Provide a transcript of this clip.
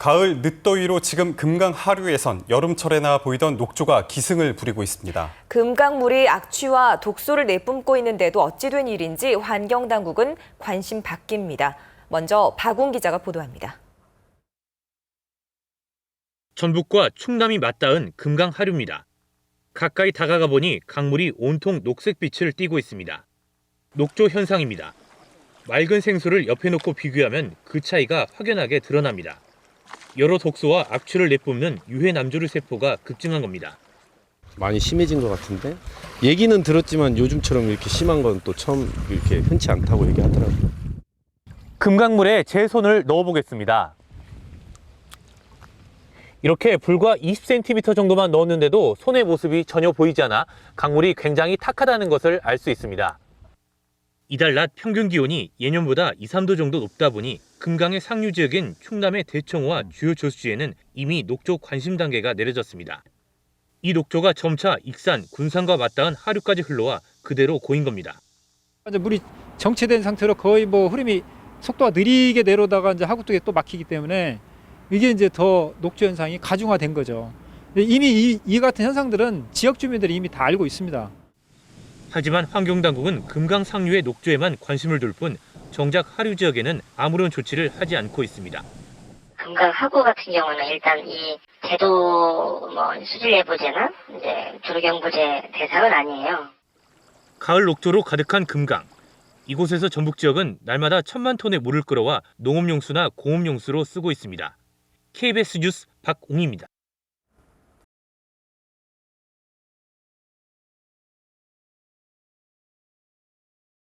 가을 늦더위로 지금 금강 하류에선 여름철에나 보이던 녹조가 기승을 부리고 있습니다. 금강물이 악취와 독소를 내뿜고 있는데도 어찌 된 일인지 환경당국은 관심 바뀝니다. 먼저 박웅 기자가 보도합니다. 전북과 충남이 맞닿은 금강 하류입니다. 가까이 다가가 보니 강물이 온통 녹색빛을 띠고 있습니다. 녹조 현상입니다. 맑은 생수를 옆에 놓고 비교하면 그 차이가 확연하게 드러납니다. 여러 독소와 악취를 내뿜는 유해 남조류 세포가 급증한 겁니다. 많이 심해진 것 같은데 얘기는 들었지만 요즘처럼 이렇게 심한 건 또 처음 이렇게 흔치 않다고 얘기하더라고요. 금강물에 제 손을 넣어보겠습니다. 이렇게 불과 20cm 정도만 넣었는데도 손의 모습이 전혀 보이지 않아 강물이 굉장히 탁하다는 것을 알 수 있습니다. 이달 낮 평균 기온이 예년보다 2, 3도 정도 높다 보니 금강의 상류 지역인 충남의 대청호와 주요 저수지에는 이미 녹조 관심 단계가 내려졌습니다. 이 녹조가 점차 익산, 군산과 맞닿은 하류까지 흘러와 그대로 고인 겁니다. 이제 물이 정체된 상태로 거의 뭐 흐름이 속도가 느리게 내려오다가 이제 하구뚝에 또 막히기 때문에 이게 이제 더 녹조 현상이 가중화된 거죠. 이미 이, 이 같은 현상들은 지역 주민들이 이미 다 알고 있습니다. 하지만 환경당국은 금강 상류의 녹조에만 관심을 둘 뿐 정작 하류 지역에는 아무런 조치를 하지 않고 있습니다. 금강 하구 같은 경우는 일단 이 제도 뭐 수질 예보제나 이제 주로경보제 대상은 아니에요. 가을 녹조로 가득한 금강. 이곳에서 전북 지역은 날마다 천만 톤의 물을 끌어와 농업용수나 공업용수로 쓰고 있습니다. KBS 뉴스 박웅입니다.